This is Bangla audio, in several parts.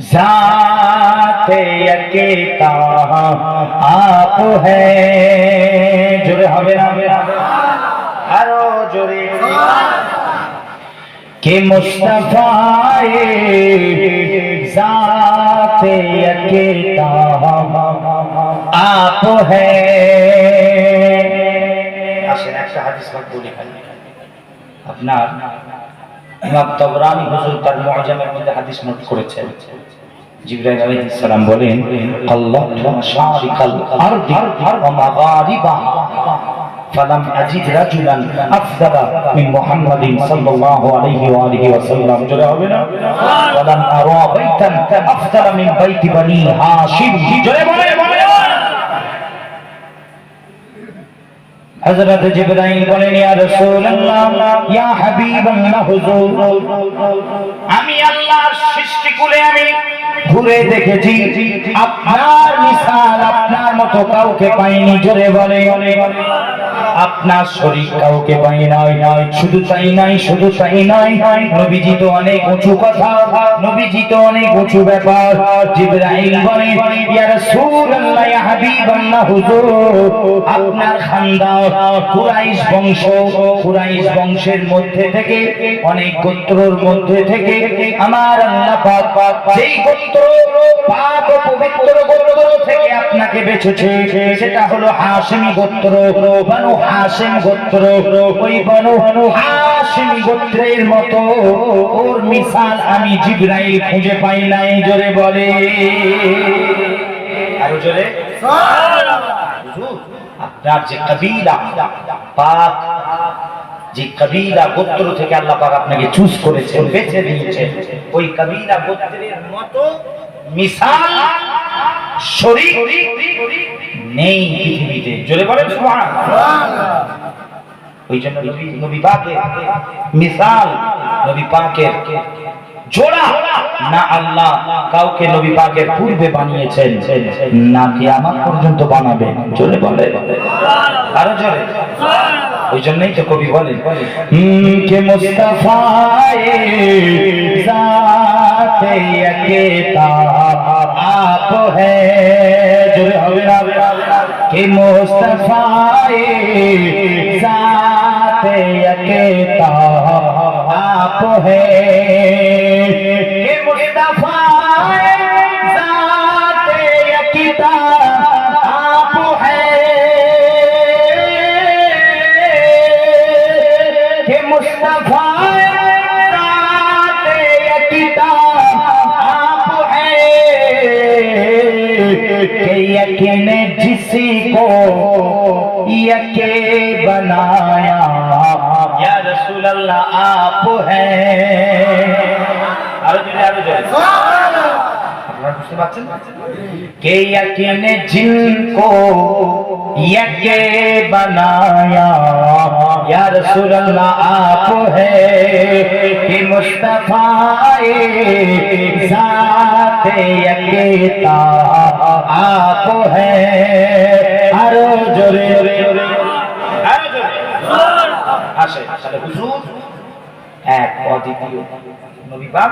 ذات یکیتا آپ ہے۔ جڑے ہوئے ہرو جرے کہ مصطفیٰ ذات یکیتا آپ ہے۔ اپنا اپنا ইমাম তাবরানি হুজুর তার মুআজামের মধ্যে হাদিস নোট করেছেন জিবরাইল আলাইহিস সালাম বলেন আল্লাহ মাশারিকাল আরদি ওয়া মাগারিবাহা فلم أجد رجلا أفضل من محمد صلى الله عليه وآله وسلم جل وعلا ولم أرى بيتا أفضل من بيت بني هاشم হযরত জিবরাইল বলেন, ইয়া রাসূলুল্লাহ, ইয়া হাবিবাল্লাহ, হুজুর, আমি আল্লাহর সৃষ্টিকুলে আমি ঘুরে দেখেছি, আপনার মিসাল আপনার মতো কাউকে পাইনি। জোরে বলে আপনার শরীর কাউকে পাই নাই শুধু তাই নাই, শুধু তাই নাই নবীজি তো অনেক উঁচু কথা, নবীজি তো অনেক উঁচু ব্যাপার। জিবরাইল বলে, ইয়া রাসূলুল্লাহ, ইয়া হাবিবাল্লাহ, হুজুর, আপনার খানদান কুরাইশ বংশ, কুরাইশ বংশের মধ্যে থেকে, অনেক গোত্রর মধ্যে থেকে আমার আল্লাহ পাক যেই গোত্র পাক পবিত্র গোত্র থেকে আপনাকে বেছেছে, সেটা হলো হাশিমি গোত্র, বানু হাশিম গোত্র, ওই বানু হাসিম গোত্রের মতো। ওর মিসাল আমি জিবরাইল খুঁজে পাই নাই, জোরে বলে। আরও জোরে। আপনার যে কবিলা, পাক, যে কবিলা গোত্র থেকে আল্লাহ পাক আপনাকে চুজ করেছেন, বেছে দিয়েছেন ওই কবিলা গোত্রের মতো মিসাল শরীর নেই পৃথিবীতে। জোরে বলেন ওই জন্য নবী- নবী পাকের মিসাল নবী পাকের জোড়া না আল্লাহ কাউকে নবী পাকের পূর্বে বানিয়েছেন না কি আমার পর্যন্ত বানাবেন। জোরে বলে। আরও জোরে। ওই জন্যই তো কবি বলেন হুম, কে মুস্তাফায়ে تھے آپ ہے کہ مصطفیٰ ذات کتاب آپ ہے جی، جی۔ کے بنایا۔ یا رسول اللہ، آپ ہیں۔ کہ یقین جن کو یک بنایا۔ یا رسول اللہ، آپ ہے کہ مصطفیٰ ذات یکتا، آپ ہے ہر جرے আসে। তাহলে হুজুর এক অদ্বিতীয়। নবী পাক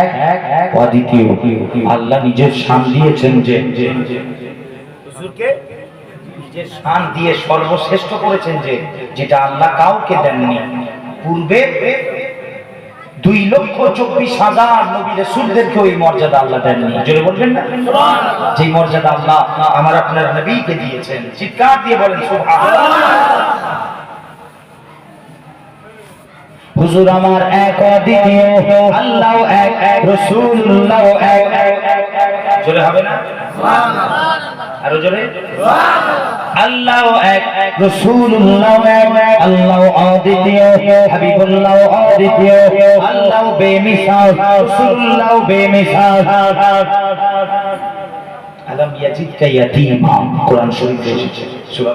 এক এক এক অদ্বিতীয়। আল্লাহ নিজের শান দিয়েছেন যে হুজুরকে নিজের শান দিয়ে সর্বশ্রেষ্ঠ করেছেন যে যেটা আল্লাহ কাউকে দেননি। পূর্বে দুই লক্ষ চব্বিশ হাজার নবী রসুলদেরকে ওই মর্যাদা আল্লাহ দেননি। জোরে বলবেন না? যে মর্যাদা আল্লাহ আমার আপনার নবীকে দিয়েছেন। চিৎকার দিয়ে বলেন সুবহানাল্লাহ। হুজুর আমার এক অদ্বিতীয় আল্লাহ এক এক রসুল্লাহ এক জোরে হবে না? আরও জোরে? আল্লাহ এক রসুল্লাহ এক আল্লাহ অদ্বিতীয় হাবিবুল্লাহ অদ্বিতীয় আল্লাহ বেমিসাল রসুল্লাহ বেমিসাল। আলম ইয়াজিদকা ইয়াতীমা। কোরআন শরীফে এসেছে। সূরা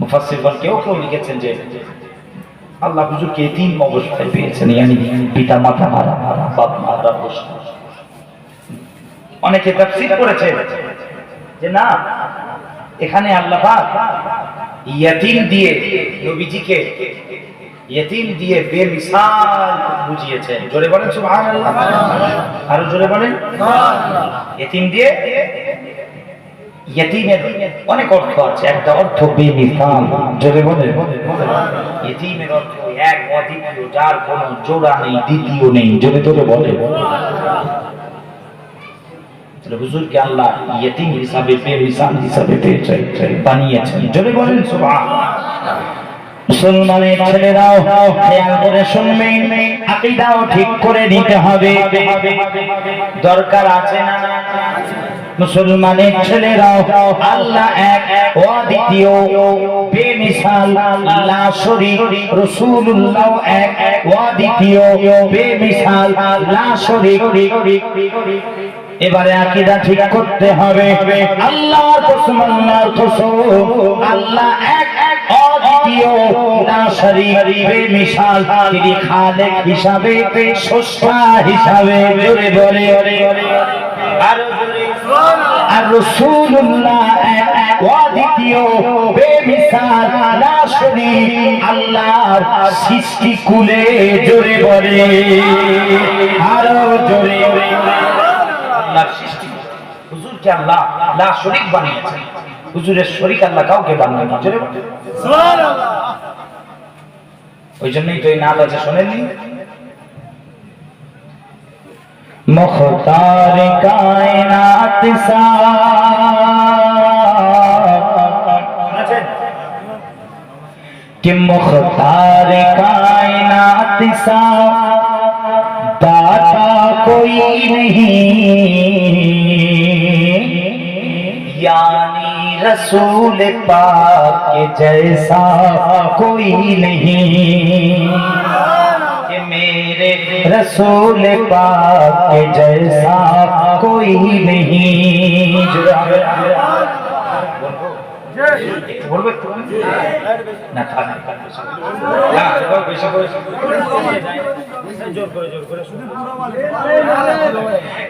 ফাতিহা মুফাসসিরগণ কেউ কেউ লিখেছেন যে আল্লাহ হুজুরকে তিন অবস্থায় পেয়েছেন ইয়ানি পিতা মাতা মারা মারা বাপ মারা বসে অনেকে তাফসীর করেছে যে না এখানে আল্লাহ পাক ইয়াতিম দিয়ে নবীজিকে ইয়েতিম দিয়ে বেমিসাল বুঝিয়েছেন। জোরে বলেন সুবহানাল্লাহ। আরও জোরে বলেন। ইয়েতিম দিয়ে ইয়েতিমের অনেক অর্থ আছে। একটা অর্থ বেমিসাল বলেন। ইয়েতিমের অর্থ এক যার জোড়া নেই, দ্বিতীয় নেই বলে। আল্লাহ ইয়েতিম হিসাবে হিসাবে বানিয়েছেন। বলেন সুবহানাল্লাহ মুসলমানের ছেলেরাও খেয়াল করে আকিদাও ঠিক করে নিতে হবে। দরকার আছে না? মুসলমানের ছেলেরাও আল্লাহ এক, অদ্বিতীয়, বেমিসাল লা শরীক রাসূলুল্লাহ এক, অদ্বিতীয়, বেমিসাল লা শরীক এবারে আকিদা ঠিক করতে হবে। আল্লাহর কসম আল্লাহর কসম। আল্লাহ এক এক হিসাবে হিসাবে আরও আর রাসূলুল্লাহ এক এক অদ্বিতীয় বেমিসাল না শরীক আল্লাহর সৃষ্টি কুলে জোরে বলে। আরও জোরে আল্লাহর সৃষ্টি হুজুরকে আল্লাহ লা শরীক বানিয়েছেন। হুজুরের শরীক আল্লাহ কাউকে বানায় জোরে বলে। ওই জন্যই তো এই নাচ আছে শোনেননি? مختار کائنات سا۔ کہ مختار کائنات سا۔ داتا کوئی نہیں۔ یعنی رسول پاک جیسا کوئی نہیں۔ میرے رسول پاک کے جیسا کوئی نہیں۔ جی، جی، جی،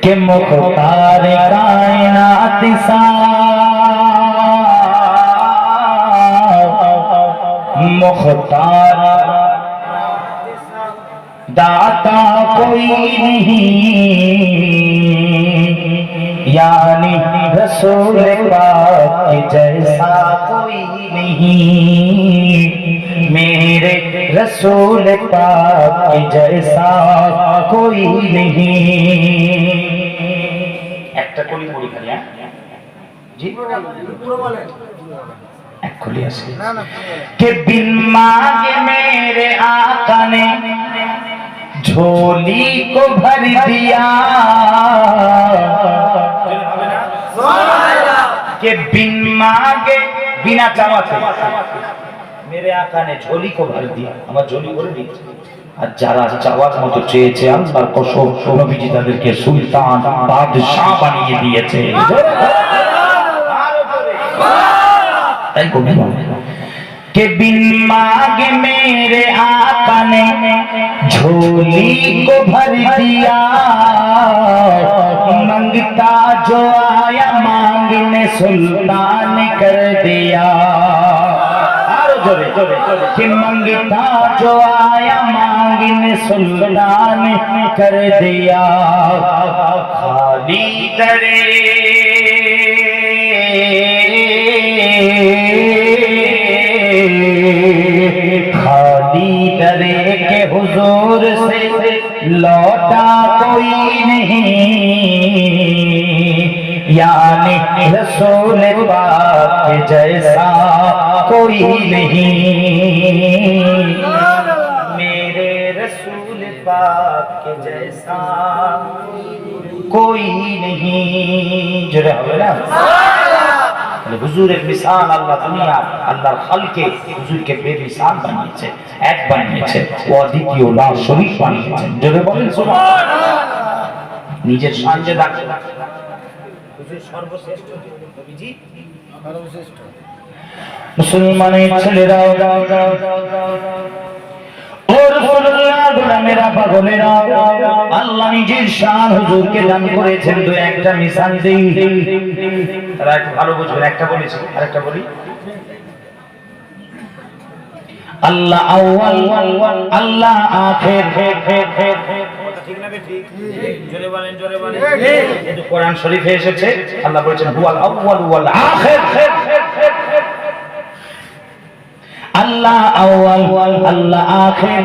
کہ مختار کائنات سا۔ مختار داتا کوئی نہیں۔ یعنی رسول پاک جیسا کوئی نہیں۔ میرے رسول پاک جیسا کوئی نہیں۔ একটা কলি বলি খালি হ্যাঁ জি পুরো বলেন এক কলি আছে نے झोली को भर दिया कि बिन मांगे बिना चावाते मेरे आका ने झोली को भर दिया আমার ঝোলি করে দিয়েছে আর যারা চাওয়ার মতো চেয়েছে আল্লাহর কসম নবীজি তাদেরকে সুলতান বাদশাহ বানিয়ে দিয়েছে তাই কবি کہ بن ماگ میرے آقا نے جھولی کو بھر دیا۔ منگتا جو آیا مانگنے سلطان کر دیا۔ کہ منگتا جو آیا مانگنے سلطان کر دیا۔ خالی درے۔ حضور سے لوٹا کوئی نہیں۔ یعنی رسول پاک جیسا کوئی نہیں۔ میرے رسول پاک جیسا کوئی نہیں۔ جو رہا হুজুরের মিসাল আল্লাহ দুনিয়া আল্লাহর খালকে হুজুরকে বেমিসাল বানিয়েছে এক বানিয়েছে ও দ্বিতীয় লা বানিয়েছেন যদি বলেন সুবহানাল্লাহ। নিজের সাহায্যে ডাকছে হুজুর সর্বশ্রেষ্ঠ নবীজি। মুসলমানের ছেলেরা গোলামেরা পাগলেরা। আল্লাহ নিজের শান হুজুরকে দান করেছেন, দুই একটা মিসাল দেই তারা একটু ভালো বুঝবেন একটা বলেছি, আরেকটা বলি। আল্লাহ আউয়াল, আল্লাহ আখির। ঠিক না ঠিক? জোরে বলেন জোরে বলেন। কিন্তু কোরআন শরীফে এসেছে, আল্লাহ বলেছেন, হুয়াল আউয়াল ওয়াল আখির। আল্লাহ আউয়াল, আল্লাহ আখির।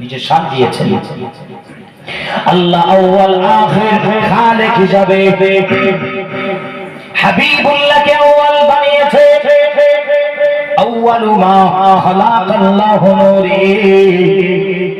নিজের সাথ দিয়েছেন। আল্লাহ আউয়াল আখির খালেক হিসাবে হাবিবুল্লাহকে আউয়াল বানিয়েছে। আউয়ালু মা খালাকাল্লাহু নূরি।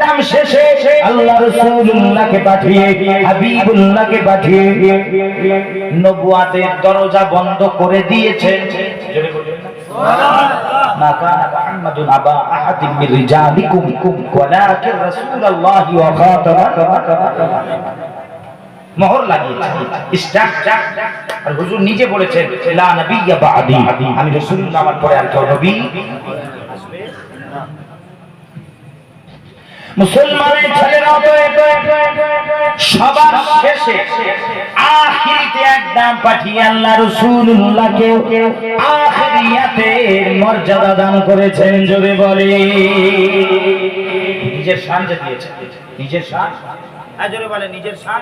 একদম শেষে আল্লাহ রাসূলুল্লাহকে পাঠিয়ে হাবিবুল্লাহকে পাঠিয়ে নবুয়াতের দরজা বন্ধ করে দিয়েছেন জোরে বলবেন না ما كان محمد أبا أحد من رجالكم ولكن رسول الله وخاتم মোহর লাগিয়েছে স্ট্যাম্প আর হুজুর নিজে বলেছেন লা নবিয়্যা বাদি আমি রাসূলুল্লাহ আমার পরে আর কেউ নবী মুসলমানের ছেলেরা সবার শেষে আখিরিতে একদম পাঠিয়ে আল্লাহ আখিরিয়াতে মর্যাদা দান করেছেন জোরে বলে নিজের সান যে দিয়েছেন নিজের সান হ্যাঁ জোরে বলে নিজের শান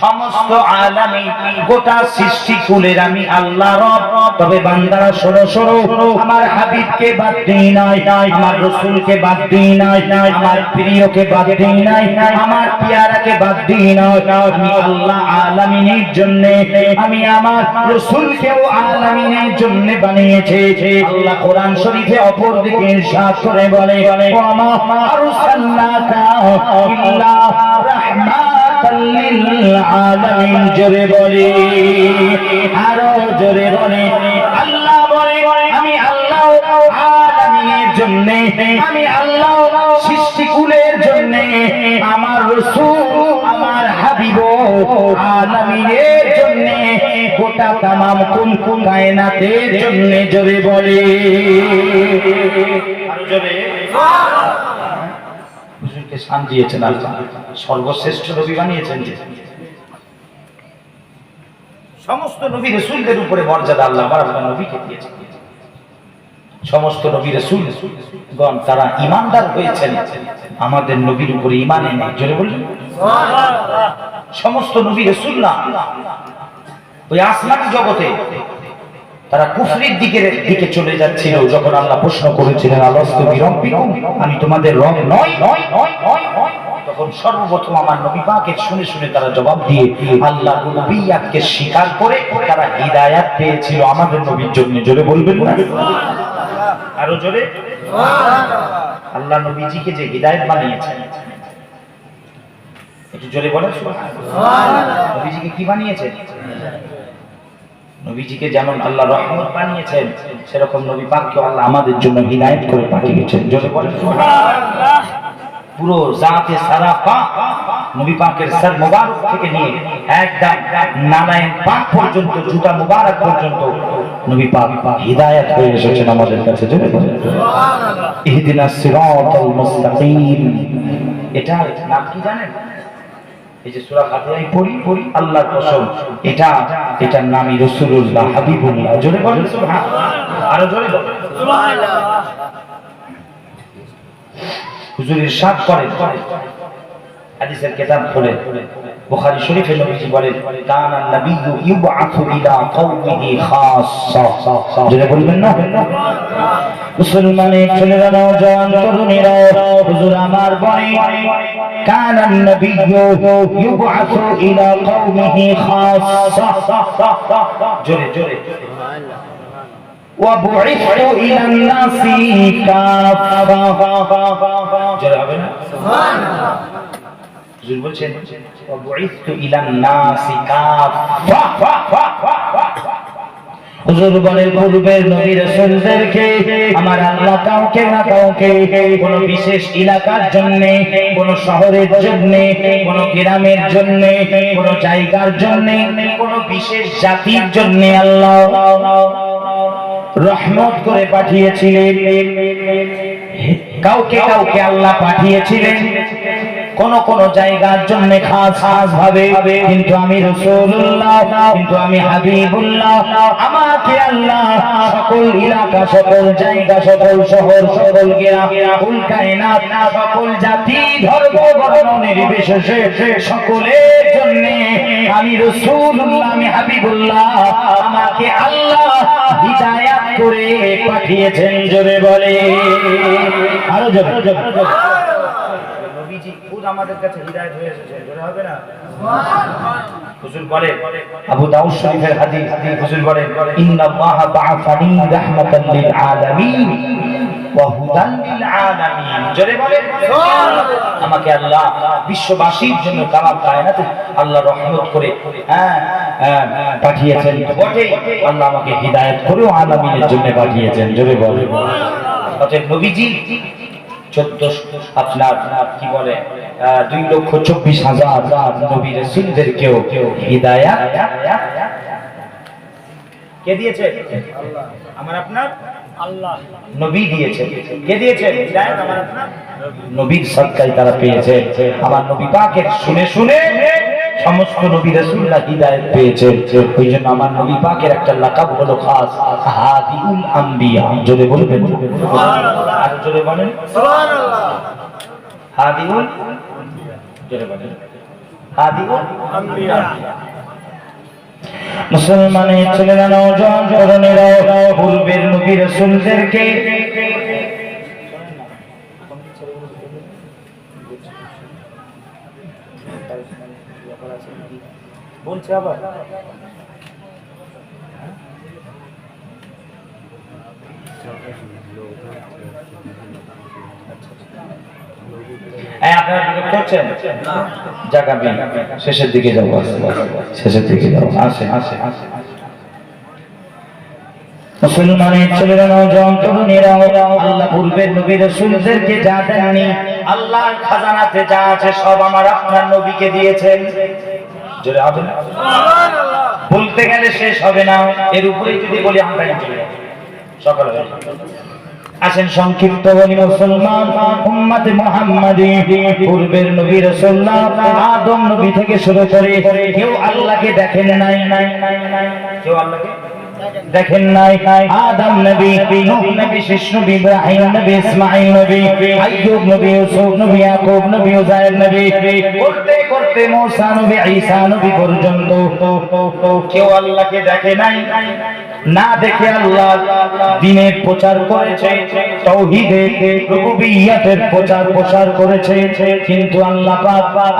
সমস্ত আলামিন গোটা সৃষ্টি কুলের আমি আল্লাহ রব। তবে বান্দারা সরো সরো আমার হাবিবকে বাদ দিই নাই, আমার রসুলকে বাদ দিই নাই, আমার প্রিয়কে বাদ দিই নাই, আমার পিয়ারাকে বাদ দিই নাই। আমি আল্লাহ আলামিনের জন্য, আমি আমার রসুলকেও আলামিনের জন্য বানিয়েছে। আল্লাহ কোরআন শরীফে অপর দিকে ইরশাদ করে বলে, ওয়া মা আরসালনাকা ইল্লা রাহমাতাল লিল আলামিন জোরে বলে, আরও জোরে বলে, আল্লাহ বলে, আমি আল্লাহ আলামিনের জন্য, আমি আল্লাহ সৃষ্টিকুলের জন্য, আমার রসূল, আমার হাবিব আলামিনের জন্য, গোটা তামাম কোন কোন কায়নাতের জন্য জোরে বলে। জোরে। হুজুরকে শান দিয়েছেন আল্লাহ সর্বশ্রেষ্ঠ নবী বানিয়েছেন যে। সমস্ত নবী রসুলদের উপরে মর্যাদা আল্লাহ আমার আপনার নবীকে দিয়েছেন। সমস্ত নবী রসুল গণ তারা ইমানদার হয়েছেন। আমাদের নবীর উপরে ইমান এনে জোরে বললেন সমস্ত নবী রসুল না ওই আসমানি জগতে তারা কুফরির দিকে দিকে চলে যাচ্ছিল যখন আল্লাহ প্রশ্ন করেছিলেন আমি তোমাদের রব নয় নয় নয় নয় নয় তখন সর্বপ্রথম আমার নবী পাকের শুনে শুনে তারা জবাব দিয়ে আল্লাহ রুবিয়াতকে স্বীকার করে তারা হিদায়াত পেয়েছিল আমাদের নবীর জন্য। জোরে বলবেন না? আরও জোরে? আল্লাহ নবীজিকে যে হিদায়াত বানিয়েছেন, একটু জোরে বলেন। নবীজিকে কি বানিয়েছেন? নবীজিকে যেমন আল্লাহ রহমত বানিয়েছেন, সেরকম নবী পাককে আল্লাহ আমাদের জন্য হিদায়ত করে পাঠিয়েছেন। জোরে বলেন পুরো জাতে সারা পাক নবী পাকের সর মোবারক থেকে নিয়ে একদম নারায়ণ পাক পর্যন্ত, জুতা মোবারক পর্যন্ত নবী পাক হিদায়াত হয়ে এসেছেন আমাদের কাছে। জোরে বলেন ইহদিনাস সিরাতাল মুস্তাকিম। এটা নাম কি জানেন? এই যে সূরা ফাতিহাই পড়ি পড়ি আল্লাহর কসম এটা এটার নামই রাসূলুল্লাহ হাবিবুল্লাহ জোরে বলেন সুবহানাল্লাহ আরও জোরে বলেন। হুজুর ইরশাদ করেন। হাদিসের কিতাব খুলে বুখারী শরীফে নবীজি বলেন কানা নাবিয়্যু ইউবআথু ইলা কওমিহি খাসসা যেটা বলবেন না মুসলমানের ছেলেরা নওজোয়ান তরুণীরা হুজুর আমার বলে কানা নাবিয়্যু ইউবআথু ইলা কওমিহি খাসসা জোরে জোরে وبعثت إلى الناس كافة জোরে হবে না হুজুর বলছেন ইলান নাসি হুজুর বলেন, পূর্বের নবী রাসূলদেরকে, আমার আল্লাহ কাউকে না কাউকে, কোন বিশেষ এলাকার জন্য, কোন শহরের জন্য, কোন গ্রামের জন্য, কোন জায়গার জন্য, কোন বিশেষ জাতির জন্য আল্লাহ রহমত করে পাঠিয়েছিলেন। কাউকে কাউকে আল্লাহ পাঠিয়েছিলেন। কোন কোন জায়গার জন্য খাস খাস ভাবে। কিন্তু আমি রসুল্লাহ কিন্তু আমি হাবিবুল্লাহ। আমাকে আল্লাহ সকল এলাকা সকল জায়গা, সকল শহর, সকল গ্রাম কুল কায়নাত, সকল জাতি, ধর্ম, বর্ণ, নির্বিশেষে সকলের জন্য আমি রসুল্লাহ আমি হাবিবুল্লাহ। আমাকে আল্লাহ হিদায়াত করে পাঠিয়েছেন, জোরে বলে। আরও জোরে। জোরে আমাদের কাছে হিদায়াত হয়ে এসেছে। জোরে হবে না? হুজুর বলে আবু দাউদ শরীফের হাদিস হুজুর বলে ইন্নাল্লাহ বা'আসানি রাহমাতাল লিল আলামিন ওয়া হুদান লিল আলামিন জোরে বলে আমাকে আল্লাহ বিশ্ববাসীর জন্য তামাম কায়নাতে আল্লাহ রহমত করে হ্যাঁ হ্যাঁ, পাঠিয়েছেন। বটে আল্লাহ আমাকে হিদায়াত করেও আলামিনের জন্য পাঠিয়েছেন। জোরে বলে। অতএব নবীজি চোদ্দ আপনার কি বলে? দুই লক্ষ চব্বিশ হাজার নবী রসুলদেরকেও হিদায়া কে দিয়েছে? আমার আপনার? আল্লাহ। নবী দিয়েছে। কে দিয়েছে? হিদায়াত আমার আপনার? নবীর সদকায় তারা পেয়েছে। আমার নবী পাকের শুনে শুনে সমস্ত নবী রাসূলরা হিদায়াত পেয়েছে। ওই জন্য আমার নবী পাকের একটা লাকাব হলো খাস হাদিউল আম্বিয়া। জোরে বলবেন? আর জোরে বলেন? হাদিউল জোরে বলেন। হাদিউল আম্বিয়া। মুসলমানের ছেলেরা নওজোয়ান তরুণেরা পূর্বের নবী রাসূলদেরকে বলছে আবার। আপনারা আসে আসে মুসলমানের ছেলেরা আল্লাহ পূর্বের নবী রাসূলদেরকে যা দেননি, আল্লাহর খাজানাতে যা আছে, সব আমার আপনার নবীকে দিয়েছেন। বলতে গেলে শেষ হবে না, এর উপরেই যদি বলি আমরা সকালে আসেন সংক্ষিপ্ত বলি মুসলমান, উম্মতে মুহাম্মাদি, পূর্বের নবী রাসূলুল্লাহ, আদম নবী থেকে শুরু করে কেউ আল্লাহকে দেখেন নাই। নাই নাই নাই কেউ আল্লাহকে দেখেন নাই। আদম নবী, নূহ নবী শেষ নবী, ইব্রাহিম নবী, ইসমাঈল নবী, আইয়ুব নবী, ইউসুফ নবী, ইয়াকুব নবী উজাইর নবী, করতে করতে মূসা নবী, ঈসা নবী পর্যন্ত কেউ আল্লাহকে দেখে নাই। না দেখে আল্লাহ দিনের প্রচার করেছে, তৌহিদের রুবিয়াতের প্রচার, প্রসার করেছে। কিন্তু আল্লাহ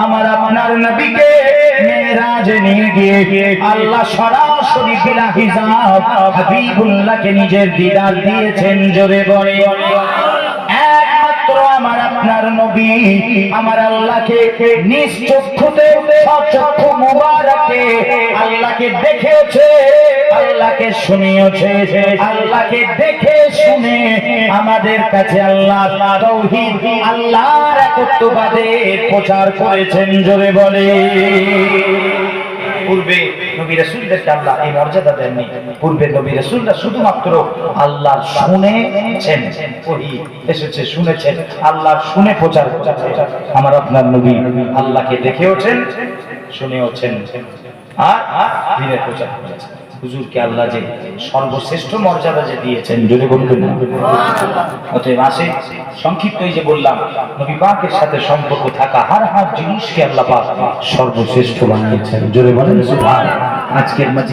আমার আপনার নবীকে নিজের দিদার দিয়েছেন, জোরে বলে নবী, আমার আল্লাহকে নিজ চক্ষুতে সচক্ষু মুবারকে আল্লাহকে দেখেছে, আল্লাহকে শুনিয়েছে, আল্লাহকে দেখে শুনে আমাদের কাছে আল্লাহ তৌহিদ, আল্লাহর প্রচার করেছেন, জোরে বলে। পূর্বে নবী রাসূলদেরকে আল্লাহ এই মর্যাদা দেননি। পূর্বে নবী রাসূলরা শুধুমাত্র আল্লাহ শুনেছেন এসেছে, শুনেছেন। আল্লাহ শুনে প্রচার আমার আপনার নবী আল্লাহকে দেখেওছেন, শুনেওছেন। আর দিনের প্রচার করেছেন। হুজুরকে আল্লাহ যে সর্বশ্রেষ্ঠ মর্যাদা যে দিয়েছেন যদি বলবেন অতএব আসে, সংক্ষিপ্ত এই যে বললাম, নবী পাকের সাথে সম্পর্ক থাকা হার হার জিনিসকে আল্লাহ পাক সর্বশ্রেষ্ঠ বানিয়েছেন। জোরে বলেন আজকের মাঝে